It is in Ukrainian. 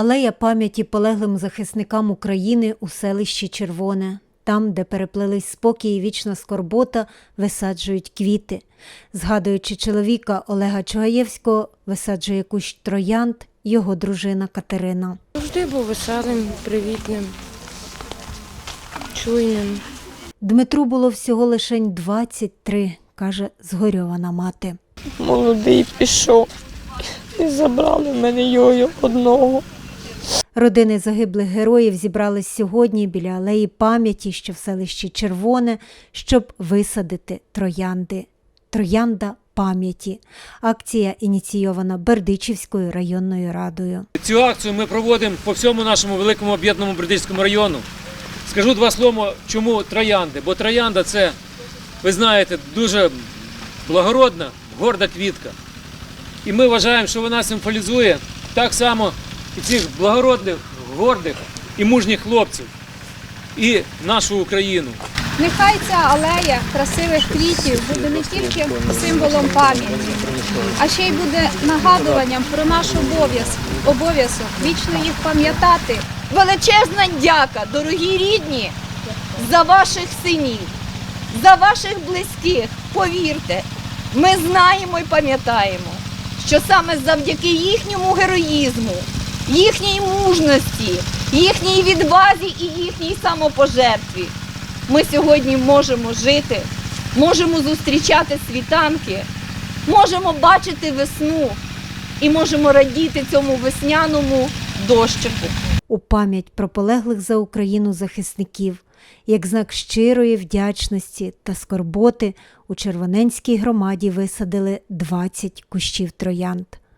Алея пам'яті полеглим захисникам України у селищі Червоне. Там, де переплились спокій і вічна скорбота, висаджують квіти. Згадуючи чоловіка Олега Чугаєвського, висаджує кущ троянд його дружина Катерина. Завжди був веселим, привітним, чуйним. Дмитру було всього лише 23, каже згорьована мати. Молодий пішов. І забрали мене його одного. Родини загиблих героїв зібрались сьогодні біля алеї пам'яті, що в селищі Червоне, щоб висадити троянди. Троянда пам'яті. Акція ініційована Бердичівською районною радою. Цю акцію ми проводимо по всьому нашому великому об'єднаному Бердичському району. Скажу два слова, чому троянди. Бо троянда це, ви знаєте, дуже благородна, горда квітка. І ми вважаємо, що вона символізує так само і цих благородних, гордих і мужніх хлопців, і нашу Україну. Нехай ця алея красивих квітів буде не тільки символом пам'яті, а ще й буде нагадуванням про наш обов'язок, обов'язок вічно їх пам'ятати. Величезна дяка, дорогі рідні, за ваших синів, за ваших близьких. Повірте, ми знаємо і пам'ятаємо, що саме завдяки їхньому героїзму, їхній мужності, їхній відвазі і їхній самопожертві ми сьогодні можемо жити, можемо зустрічати світанки, можемо бачити весну і можемо радіти цьому весняному дощику. у пам'ять про полеглих за Україну захисників, як знак щирої вдячності та скорботи у Червоненській громаді висадили 20 кущів троянд.